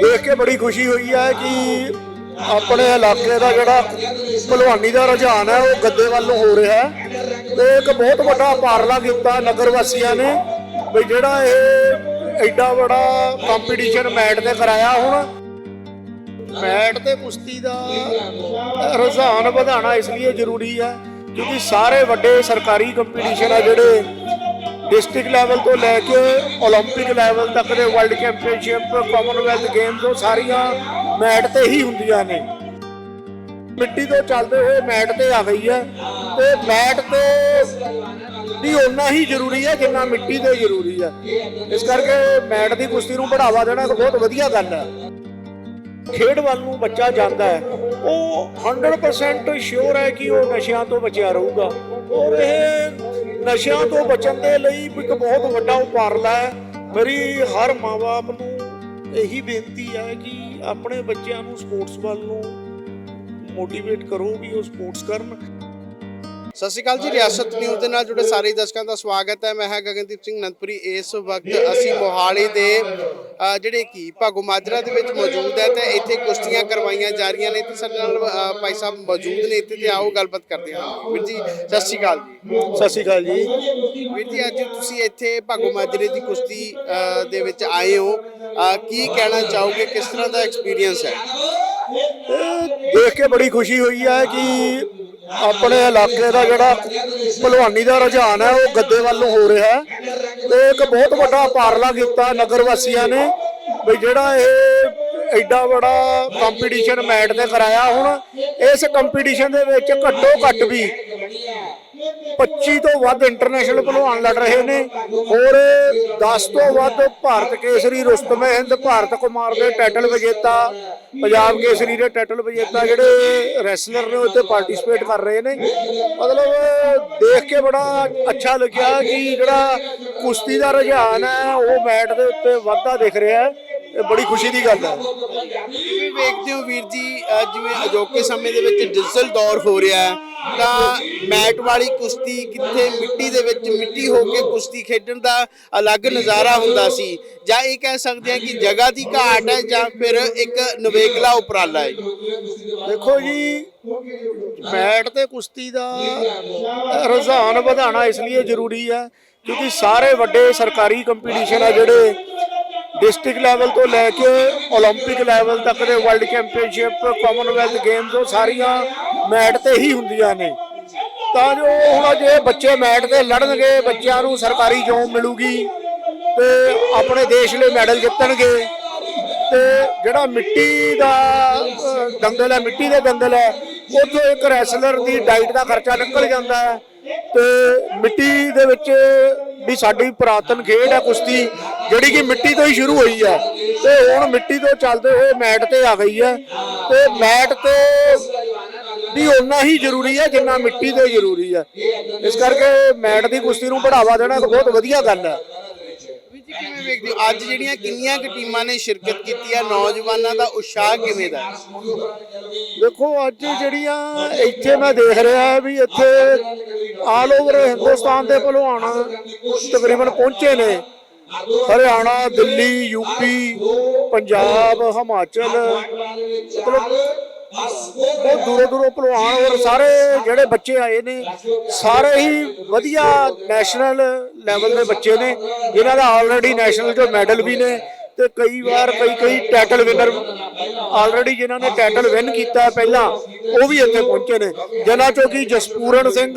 ਦੇਖ ਕੇ ਬੜੀ ਖੁਸ਼ੀ ਹੋਈ ਹੈ ਕਿ ਆਪਣੇ ਇਲਾਕੇ ਦਾ ਜਿਹੜਾ ਭਲਵਾਨੀ ਦਾ ਰੁਝਾਨ ਹੈ, ਉਹ ਗੱਦੇ ਵੱਲ ਹੋ ਰਿਹਾ ਹੈ। ਤੇ ਇੱਕ ਬਹੁਤ ਵੱਡਾ ਪਾਰਲਾ ਕੀਤਾ ਨਗਰ ਵਾਸੀਆਂ ਨੇ ਵੀ ਜਿਹੜਾ ਇਹ ਐਡਾ ਬੜਾ ਕੰਪੀਟੀਸ਼ਨ ਮੈਟ ਤੇ ਕਰਾਇਆ ਹੁਣ। ਮੈਟ ਤੇ ਕੁਸ਼ਤੀ ਦਾ ਰੁਝਾਨ ਵਧਾਉਣਾ ਇਸ ਲਈ ਜ਼ਰੂਰੀ ਹੈ, ਕਿਉਂਕਿ ਸਾਰੇ ਵੱਡੇ ਸਰਕਾਰੀ ਕੰਪੀਟੀਸ਼ਨ ਆ ਜਿਹੜੇ ਡਿਸਟ੍ਰਿਕਟ ਲੈਵਲ ਤੋਂ ਲੈ ਕੇ 올림픽 ਲੈਵਲ ਤੱਕ ਦੇ ਵਰਲਡ ਚੈਂਪੀਅਨਸ਼ਿਪ ਕਾਮਨਵੈਲਥ ਗੇਮਸ ਉਹ ਸਾਰੀਆਂ ਮੈਟ ਤੇ ਹੀ ਹੁੰਦੀਆਂ ਨੇ ਮਿੱਟੀ ਤੋਂ ਚੱਲਦੇ ਹੋਏ ਮੈਟ ਤੇ ਆ ਗਈ ਹੈ ਤੇ ਮੈਟ ਤੇ ਵੀ ਓਨਾ ਹੀ ਜ਼ਰੂਰੀ ਹੈ ਜਿੰਨਾ ਮਿੱਟੀ ਤੇ ਜ਼ਰੂਰੀ ਹੈ ਇਸ ਕਰਕੇ ਮੈਟ ਦੀ ਕੁਸ਼ਤੀ ਨੂੰ ਬੜਾਵਾ ਦੇਣਾ ਇੱਕ ਬਹੁਤ ਵਧੀਆ ਗੱਲ ਹੈ ਖੇਡ ਵੱਲ ਨੂੰ ਬੱਚਾ ਜਾਂਦਾ ਹੈ ਉਹ 100% ਸ਼ੋਰ ਹੈ ਕਿ ਉਹ ਨਸ਼ਿਆਂ ਤੋਂ ਬਚਿਆ ਰਹੂਗਾ ਔਰ ਇਹ ਨਸ਼ਿਆਂ ਤੋਂ ਬਚਣ ਦੇ ਲਈ ਇੱਕ ਬਹੁਤ ਵੱਡਾ ਉਪਰਾਲਾ ਹੈ। ਮੇਰੀ ਹਰ ਮਾਂ ਬਾਪ ਨੂੰ ਇਹੀ ਬੇਨਤੀ ਹੈ ਕਿ ਆਪਣੇ ਬੱਚਿਆਂ ਨੂੰ ਸਪੋਰਟਸ ਵੱਲ ਨੂੰ ਮੋਟੀਵੇਟ ਕਰੋ ਵੀ ਉਹ ਸਪੋਰਟਸ ਕਰਨ। ਸਤਿ ਸ਼੍ਰੀ ਅਕਾਲ ਜੀ, ਰਿਆਸਤ ਨਿਊਜ਼ ਦੇ ਨਾਲ ਜੁੜੇ ਸਾਰੇ ਦਰਸ਼ਕਾਂ ਦਾ ਸਵਾਗਤ ਹੈ। ਮੈਂ ਹਾਂ ਗਗਨਦੀਪ ਸਿੰਘ ਨੰਦਪੁਰੀ। ਇਸ ਵਕਤ ਅਸੀਂ ਮੋਹਾਲੀ ਦੇ ਜਿਹੜੇ ਕੀ ਭਾਗੋ ਮਾਜਰਾ ਦੇ ਵਿੱਚ ਮੌਜੂਦ ਹੈ ਤੇ ਇੱਥੇ ਕੁਸ਼ਤੀਆਂ ਕਰਵਾਈਆਂ ਜਾ ਰਹੀਆਂ ਨੇ ਤੇ ਸਾਡੇ ਨਾਲ ਭਾਈ ਸਾਹਿਬ ਮੌਜੂਦ ਨੇ ਇੱਥੇ ਤੇ ਆਓ ਗੱਲਬਾਤ ਕਰਦੇ ਹਾਂ। ਵੀਰ ਜੀ ਸਤਿ ਸ਼੍ਰੀ ਅਕਾਲ ਜੀ। ਸਤਿ ਸ਼੍ਰੀ ਅਕਾਲ ਜੀ। ਵੀਰ ਜੀ ਅੱਜ ਤੁਸੀਂ ਇੱਥੇ ਭਾਗੋ ਮਾਜਰੇ ਦੀ ਕੁਸ਼ਤੀ ਦੇ ਵਿੱਚ ਆਏ ਹੋ। ਕੀ ਕਹਿਣਾ ਚਾਹੋਗੇ? ਕਿਸ ਤਰ੍ਹਾਂ ਦਾ ਐਕਸਪੀਰੀਅੰਸ ਹੈ? ਦੇਖ ਕੇ ਬੜੀ ਖੁਸ਼ੀ ਹੋਈ ਹੈ ਕਿ ਆਪਣੇ ਇਲਾਕੇ ਦਾ ਜਿਹੜਾ ਭਲਵਾਨੀ ਦਾ ਰੁਝਾਨ ਹੈ, ਉਹ ਗੱਦੇ ਵੱਲ ਨੂੰ ਹੋ ਰਿਹਾ ਹੈ। ਤੇ ਇੱਕ ਬਹੁਤ ਵੱਡਾ ਪਾਰਲਾ ਕੀਤਾ ਨਗਰ ਵਾਸੀਆਂ ਨੇ ਵੀ ਜਿਹੜਾ ਇਹ ਐਡਾ ਬੜਾ ਕੰਪੀਟੀਸ਼ਨ ਮੈਟ ਤੇ ਕਰਾਇਆ। ਹੁਣ ਇਸ ਕੰਪੀਟੀਸ਼ਨ ਦੇ ਵਿੱਚ ਘੱਟੋ ਘੱਟ ਵੀ 25 ਤੋਂ ਵੱਧ ਇੰਟਰਨੈਸ਼ਨਲ ਭਲਵਾਨ ਲੜ ਰਹੇ ਨੇ। ਹੋਰ 10 ਤੋਂ ਵੱਧ ਭਾਰਤ ਕੇਸਰੀ, ਰੁਸਤਮ ਹਿੰਦ, ਭਾਰਤ ਕੁਮਾਰ ਦੇ ਟਾਈਟਲ ਵਿਜੇਤਾ, ਪੰਜਾਬ ਕੇਸਰੀ ਦੇ ਟਾਈਟਲ ਵਿਜੇਤਾ ਜਿਹੜੇ ਰੈਸਲਰ ਨੇ ਉੱਥੇ ਇੱਥੇ ਪਾਰਟਿਸਿਪੇਟ ਕਰ ਰਹੇ ਨੇ। ਮਤਲਬ ਦੇਖ ਕੇ ਬੜਾ ਅੱਛਾ ਲੱਗਿਆ ਕਿ ਜਿਹੜਾ ਕੁਸ਼ਤੀ ਦਾ ਰੁਝਾਨ ਹੈ, ਉਹ ਮੈਟ ਦੇ ਉੱਤੇ ਵਾਧਾ ਦਿਖ ਰਿਹਾ ਹੈ। ਇਹ ਬੜੀ ਖੁਸ਼ੀ ਦੀ ਗੱਲ ਹੈ। ਵੀ ਵੇਖਦੇ ਹੋ ਵੀਰ ਜੀ ਅਹ ਜਿਵੇਂ ਅਜੋਕੇ ਸਮੇਂ ਦੇ ਵਿੱਚ ਡਿਜੀਟਲ ਦੌਰ ਹੋ ਰਿਹਾ ਹੈ ਤਾਂ ਮੈਟ ਵਾਲੀ ਕੁਸ਼ਤੀ ਕਿੱਥੇ ਮਿੱਟੀ ਦੇ ਵਿੱਚ ਮਿੱਟੀ ਹੋ ਕੇ ਕੁਸ਼ਤੀ ਖੇਡਣ ਦਾ ਅਲੱਗ ਨਜ਼ਾਰਾ ਹੁੰਦਾ ਸੀ। ਜਾਂ ਇਹ ਕਹਿ ਸਕਦੇ ਹਾਂ ਕਿ ਜਗ੍ਹਾ ਦੀ ਘਾਟ ਹੈ ਜਾਂ ਫਿਰ ਇੱਕ ਨਵੇਕਲਾ ਉਪਰਾਲਾ ਹੈ ਦੇਖੋ ਜੀ ਮੈਟ ਤੇ ਕੁਸ਼ਤੀ ਦਾ ਰੁਝਾਨ ਵਧਾਉਣਾ ਇਸ ਲਈ ਜ਼ਰੂਰੀ ਹੈ ਕਿਉਂਕਿ ਸਾਰੇ ਵੱਡੇ ਸਰਕਾਰੀ ਕੰਪੀਟੀਸ਼ਨ ਆ ਜਿਹੜੇ ਡਿਸਟ੍ਰਿਕਟ ਲੈਵਲ ਤੋਂ ਲੈ ਕੇ 올림픽 ਲੈਵਲ ਤੱਕ ਦੇ ਵਰਲਡ ਚੈਂਪੀਅਨਸ਼ਿਪ ਕਾਮਨਵੈਲਥ ਗੇਮਸ ਉਹ ਸਾਰੀਆਂ ਮੈਟ ਤੇ ਹੀ ਹੁੰਦੀਆਂ ਨੇ ਤਾਂ ਜੋ ਹੁਣ ਜੇ ਬੱਚੇ ਮੈਟ ਤੇ ਲੜਨਗੇ ਬੱਚਿਆਂ ਨੂੰ ਸਰਕਾਰੀ ਜੋਬ ਮਿਲੂਗੀ ਤੇ ਆਪਣੇ ਦੇਸ਼ ਲਈ ਮੈਡਲ ਜਿੱਤਣਗੇ ਤੇ ਜਿਹੜਾ ਮਿੱਟੀ ਦਾ ਅਹ, ਦੰਗਲ ਹੈ ਮਿੱਟੀ ਦੇ ਦੰਗਲ ਹੈ ਉੱਥੋਂ ਇੱਕ ਰੈਸਲਰ ਦੀ ਡਾਈਟ ਦਾ ਖਰਚਾ ਨਿਕਲ ਜਾਂਦਾ ਹੈ ਤੇ ਮਿੱਟੀ ਦੇ ਵਿੱਚ ਵੀ ਸਾਡੀ ਪੁਰਾਤਨ ਖੇਡ ਹੈ ਕੁਸ਼ਤੀ ਜਿਹੜੀ ਕਿ ਮਿੱਟੀ ਤੋਂ ਹੀ ਸ਼ੁਰੂ ਹੋਈ ਹੈ ਤੇ ਹੁਣ ਮਿੱਟੀ ਤੋਂ ਚੱਲਦੇ ਹੋਏ ਮੈਟ ਤੇ ਆ ਗਈ ਹੈ ਤੇ ਮੈਟ ਤੇ ਵੀ ਓਨਾ ਹੀ ਜ਼ਰੂਰੀ ਹੈ ਜਿੰਨਾ ਮਿੱਟੀ ਤੇ ਜ਼ਰੂਰੀ ਹੈ ਇਸ ਕਰਕੇ ਮੈਟ ਦੀ ਕੁਸ਼ਤੀ ਨੂੰ ਬੜਾਵਾ ਦੇਣਾ ਬਹੁਤ ਵਧੀਆ ਗੱਲ ਹੈ ਵੀਰ ਜੀ ਕਿਵੇਂ ਵੇਖਦੇ ਹੋ? ਅੱਜ ਜਿਹੜੀਆਂ ਕਿੰਨੀਆਂ ਕੁ ਟੀਮਾਂ ਨੇ ਸ਼ਿਰਕਤ ਕੀਤੀ ਹੈ ਨੌਜਵਾਨਾਂ ਦਾ ਉਤਸ਼ਾਹ ਕਿਵੇਂ ਦਾ? ਦੇਖੋ ਅੱਜ ਜਿਹੜੀਆਂ ਇੱਥੇ ਮੈਂ ਦੇਖ ਰਿਹਾ ਵੀ ਇੱਥੇ ਆਲ ਓਵਰ ਹਿੰਦੁਸਤਾਨ ਦੇ ਭਲਵਾਨ ਤਕਰੀਬਨ ਪਹੁੰਚੇ ਨੇ। ਹਰਿਆਣਾ, ਦਿੱਲੀ, ਯੂਪੀ, ਪੰਜਾਬ, ਹਿਮਾਚਲ, ਮਤਲਬ ਬਹੁਤ ਦੂਰੋਂ ਦੂਰੋਂ ਭਲਵਾਨ ਔਰ ਸਾਰੇ ਜਿਹੜੇ ਬੱਚੇ ਆਏ ਨੇ, ਸਾਰੇ ਹੀ ਵਧੀਆ ਨੈਸ਼ਨਲ ਲੈਵਲ ਦੇ ਬੱਚੇ ਨੇ। ਜਿਨ੍ਹਾਂ ਦਾ ਆਲਰੇਡੀ ਨੈਸ਼ਨਲ ਜੋ ਮੈਡਲ ਵੀ ਨੇ ਤੇ ਕਈ ਵਾਰ ਕਈ ਕਈ ਟਾਈਟਲ ਵਿਨਰ ਆਲਰੇਡੀ ਜਿਨ੍ਹਾਂ ਨੇ ਟਾਈਟਲ ਵਿਨ ਕੀਤਾ ਪਹਿਲਾਂ, ਉਹ ਵੀ ਇੱਥੇ ਪਹੁੰਚੇ ਨੇ। ਜਿਨ੍ਹਾਂ ਚੋਂ ਕਿ ਜਸਪੂਰਨ ਸਿੰਘ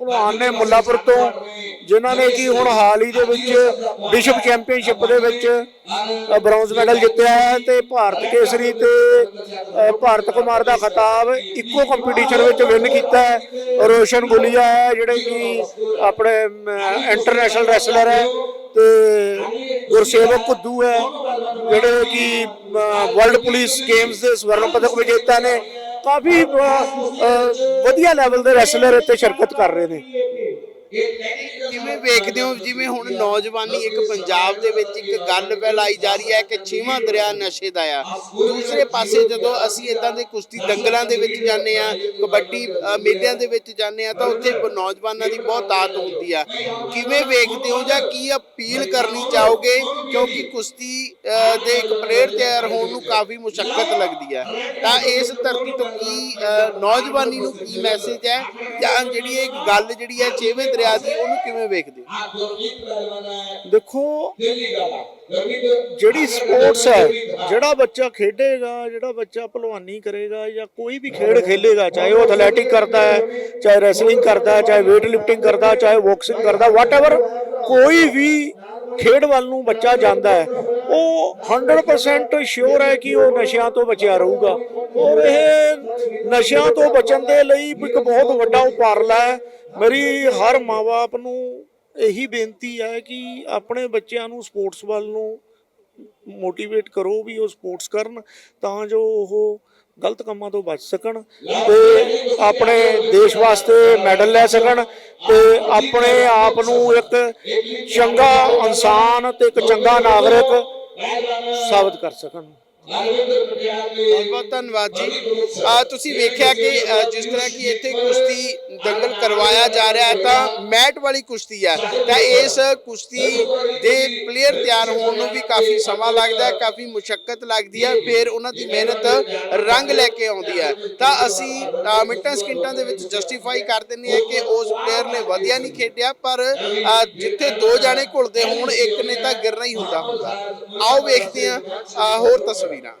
ਭਲਵਾਨ ਨੇ ਮੁੱਲਾਪੁਰ ਤੋਂ, ਜਿਨ੍ਹਾਂ ਨੇ ਕਿ ਹੁਣ ਹਾਲ ਹੀ ਦੇ ਵਿੱਚ ਵਿਸ਼ਵ ਚੈਂਪੀਅਨਸ਼ਿਪ ਦੇ ਵਿੱਚ ਬ੍ਰੌਂਜ਼ ਮੈਡਲ ਜਿੱਤਿਆ ਹੈ ਤੇ ਭਾਰਤ ਕੇਸਰੀ ਤੇ ਭਾਰਤ ਕੁਮਾਰ ਦਾ ਖਿਤਾਬ ਇੱਕੋ ਕੰਪੀਟੀਸ਼ਨ ਵਿੱਚ ਵਿਨ ਕੀਤਾ ਹੈ। ਰੋਸ਼ਨ ਗੁਲੀਆ ਹੈ, ਜਿਹੜੇ ਕਿ ਆਪਣੇ ਇੰਟਰਨੈਸ਼ਨਲ ਰੈਸਲਰ ਹੈ ਤੇ ਗੁਰਸੇਵਕ ਕੁੱਦੂ ਹੈ, ਜਿਹੜੇ ਕਿ ਵਰਲਡ ਪੁਲਿਸ ਗੇਮਸ ਦੇ ਸਵਰਨ ਪਦਕ ਵਿਜੇਤਾ ਨੇ। ਕਾਫੀ ਅ, ਅ, ਵਧੀਆ ਲੈਵਲ ਦੇ ਰੈਸਲਰ ਇੱਥੇ ਸ਼ਿਰਕਤ ਕਰ ਰਹੇ ਨੇ। ਕਿਵੇਂ ਵੇਖਦੇ ਹੋ? ਜਿਵੇਂ ਹੁਣ ਨੌਜਵਾਨੀ ਇੱਕ ਪੰਜਾਬ ਦੇ ਵਿੱਚ ਇੱਕ ਗੱਲ ਫੈਲਾਈ ਜਾ ਰਹੀ ਹੈ ਕਿ ਛੇਵਾਂ ਦਰਿਆ ਨਸ਼ੇ ਦਾ ਆ। ਦੂਸਰੇ ਪਾਸੇ ਜਦੋਂ ਅਸੀਂ ਇਦਾਂ ਦੇ ਕੁਸ਼ਤੀ ਦੰਗਲਾਂ ਦੇ ਵਿੱਚ ਜਾਂਦੇ ਆ ਕਬੱਡੀ ਮੇਲਿਆਂ ਦੇ ਵਿੱਚ ਜਾਂਦੇ ਆ ਤਾਂ ਉੱਥੇ ਨੌਜਵਾਨਾਂ ਦੀ ਬਹੁਤ ਤਾਕਤ ਹੁੰਦੀ ਆ। ਕਿਵੇਂ ਵੇਖਦੇ ਹੋ ਜਾਂ ਕੀ ਅਪੀਲ ਕਰਨੀ ਚਾਹੋਗੇ? ਕਿਉਂਕਿ ਕੁਸ਼ਤੀ ਦੇ ਇੱਕ ਪਲੇਅਰ ਤਿਆਰ ਹੋਣ ਨੂੰ ਕਾਫੀ ਮੁਸ਼ਕਲ ਲੱਗਦੀ ਹੈ ਤਾਂ ਇਸ ਧਰਤੀ ਤੋਂ ਕੀ ਨੌਜਵਾਨੀ ਨੂੰ ਕੀ ਮੈਸੇਜ ਹੈ? ਜਾਂ ਜਿਹੜੀ ਇਹ ਗੱਲ ਜਿਹੜੀ ਹੈ, ਛੇਵੇਂ ਦਰਿਆ ਦੀ, ਉਹਨੂੰ ਕਿਵੇਂ ਵੇਖਦੇ ਦੇਖੋ, ਜਿਹੜੀ ਸਪੋਰਟਸ ਹੈ, ਜਿਹੜਾ ਬੱਚਾ ਖੇਡੇਗਾ, ਜਿਹੜਾ ਬੱਚਾ ਭਲਵਾਨੀ ਕਰੇਗਾ ਜਾਂ ਕੋਈ ਵੀ ਖੇਡ ਖੇਲੇਗਾ, ਚਾਹੇ ਉਹ ਐਥਲੈਟਿਕ ਕਰਦਾ ਹੈ, ਚਾਹੇ ਰੈਸਲਿੰਗ ਕਰਦਾ ਹੈ, ਚਾਹੇ weight lifting ਕਰਦਾ ਚਾਹੇ ਬਾਕਸਿੰਗ ਕਰਦਾ ਵਾਟਐਵਰ ਕੋਈ ਵੀ ਖੇਡ ਵੱਲ ਨੂੰ ਬੱਚਾ ਜਾਂਦਾ ਹੈ। ਉਹ 100% ਸ਼ੋਰ ਹੈ ਕਿ ਉਹ ਨਸ਼ਿਆਂ ਤੋਂ ਬਚਿਆ ਰਹੂਗਾ। ਔਰ ਇਹ ਨਸ਼ਿਆਂ ਤੋਂ ਬਚਣ ਦੇ ਲਈ ਇੱਕ ਬਹੁਤ ਵੱਡਾ ਉਪਰਾਲਾ ਹੈ। ਮੇਰੀ ਹਰ ਮਾਂ-ਬਾਪ ਨੂੰ ਇਹੀ ਬੇਨਤੀ ਹੈ ਕਿ ਆਪਣੇ ਬੱਚਿਆਂ ਨੂੰ ਸਪੋਰਟਸ ਵੱਲ ਨੂੰ ਮੋਟੀਵੇਟ ਕਰੋ ਵੀ ਉਹ ਸਪੋਰਟਸ ਕਰਨ, ਤਾਂ ਜੋ ਉਹ ਗਲਤ ਕੰਮਾਂ ਤੋਂ ਬਚ ਸਕਣ ਤੇ ਆਪਣੇ ਦੇਸ਼ ਵਾਸਤੇ ਮੈਡਲ ਲੈ ਸਕਣ ਤੇ ਆਪਣੇ ਆਪ ਨੂੰ ਇੱਕ ਚੰਗਾ ਇਨਸਾਨ ਤੇ ਇੱਕ ਚੰਗਾ ਨਾਗਰਿਕ ਸਾਬਤ ਕਰ ਸਕਣ। ਬਹੁਤ ਬਹੁਤ ਧੰਨਵਾਦ ਜੀ। ਆ ਤੁਸੀਂ ਵੇਖਿਆ ਕਿ ਜਿਸ ਤਰ੍ਹਾਂ ਕਿ ਇੱਥੇ ਕੁਸ਼ਤੀ ਦੰਗਲ ਕਰਵਾਇਆ ਜਾ ਰਿਹਾ ਹੈ ਤਾਂ ਮੈਟ ਵਾਲੀ ਕੁਸ਼ਤੀ ਹੈ। ਤਾਂ ਇਸ ਕੁਸ਼ਤੀ ਦੇ ਪਲੇਅਰ ਤਿਆਰ ਹੋਣ ਨੂੰ ਵੀ ਕਾਫੀ ਸਮਾਂ ਲੱਗਦਾ ਹੈ ਕਾਫੀ ਮੁਸ਼ਕਲ ਲੱਗਦੀ ਹੈ ਫਿਰ ਉਹਨਾਂ ਦੀ ਮਿਹਨਤ ਰੰਗ ਲੈ ਕੇ ਆਉਂਦੀ ਹੈ। ਤਾਂ ਅਸੀਂ ਅ, ਮਿੰਟਾਂ ਸਕਿੰਟਾਂ ਦੇ ਵਿੱਚ ਜਸਟੀਫਾਈ ਕਰ ਦਿੰਦੇ ਹਾਂ ਕਿ ਉਸ ਪਲੇਅਰ ਨੇ ਵਧੀਆ ਨਹੀਂ ਖੇਡਿਆ ਪਰ ਜਿੱਥੇ ਦੋ ਜਾਣੇ ਘੁਲਦੇ ਹੋਣ ਇੱਕ ਨੇ ਤਾਂ ਗਿਰਨਾ ਹੀ ਹੁੰਦਾ ਹੁੰਦਾ। ਆਓ ਵੇਖਦੇ ਹਾਂ ਹੋਰ ਤਸਵੀਰ। పోయినా